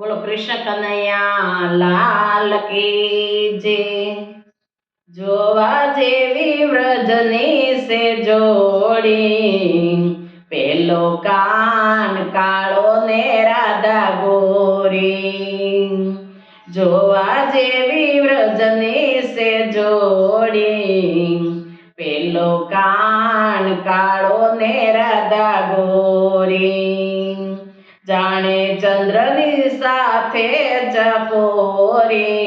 બોલો કૃષ્ણ કનૈયા લાલ કી જે જોવા જેવી વ્રજની સે જોડી, પેલો કાન કાળો ને રાધા ગોરી. જોવા જેવી વ્રજની સે જોડી, પેલો કાન કાળો ને રાધા ગોરી. જાણે ચંદ્રની સાથે ચકોરી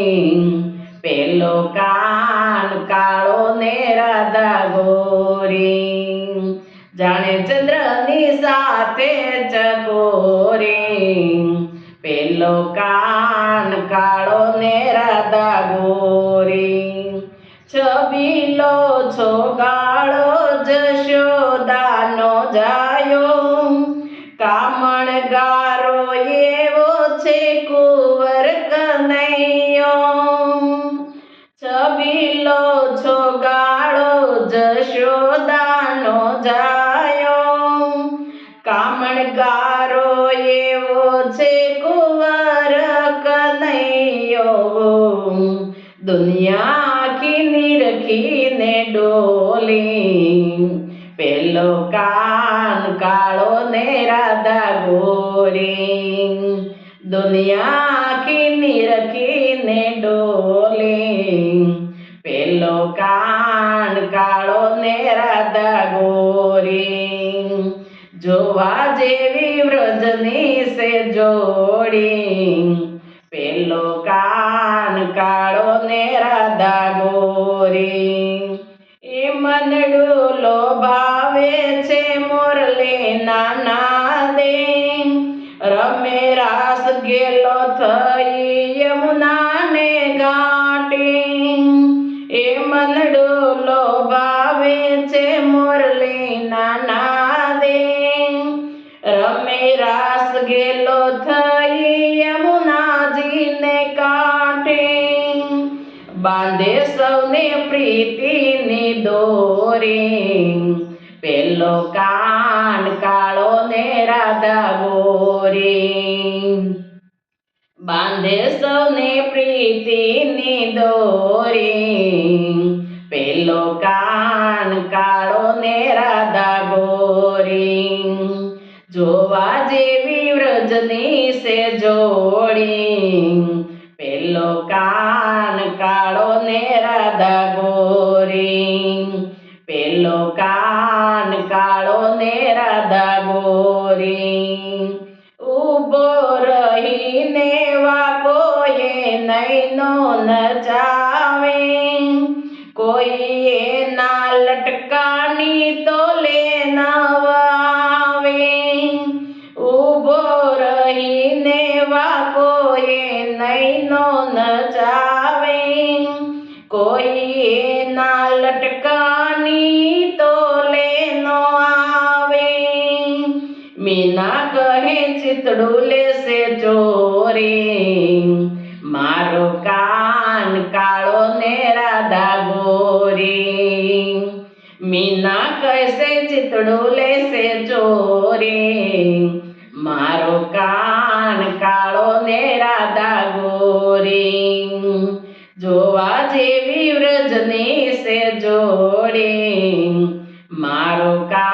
પેલો કાન કાળો ને રાધા ગોરી. જાણે ચંદ્રની સાથે ચકોરી પેલો કાન કાળો ને રાધા ગોરી. છબીલો છો ગાળો કામણ ગારો એવો છે કુંવર કનૈયો. છબીલો છો ગાળો જશોદાનો જાયો. કામણ ગારો એવો છે કુંવર કનૈયો. દુનિયા આખી નિરખીને ડોલી. પેલો કાન કાળો ને રાધા ગોરી. દુનિયા આખી રખીને ડોલી. પેલો કાન કાળો ને રાધા ગોરી. જોવા જેવી વ્રજની સે જોડી. મનડું લોભાવે છે મોરલી નાના દે. રમે રાસ ગેલો થઈ યમુનાને બાંધે સૌને પ્રીતિની દોરી. પેલો કાન કાળો ને રાધા ગોરી. બાંધે સૌને પ્રીતિની દોરી. પેલો કાન કાળો ને રાધા ગોરી. જોવા જેવી વ્રજની સે જોડી. કાન કાળો ને રાધા ગોરી. પેલો કાન કાળો ને રાધા ગોરી. ઊભો રહીને નો નૈનો નચાવે. કોઈએ કોઈએ ના લટકાની તો લે નો આવે. મીના કહે ચિતડું લેશે ચોરે. મારો કાન કાળો ને રાધા ગોરી. મીના કહેશે ચિતડું લેશે ચોરે. મારો કાન જોડી મારો કાન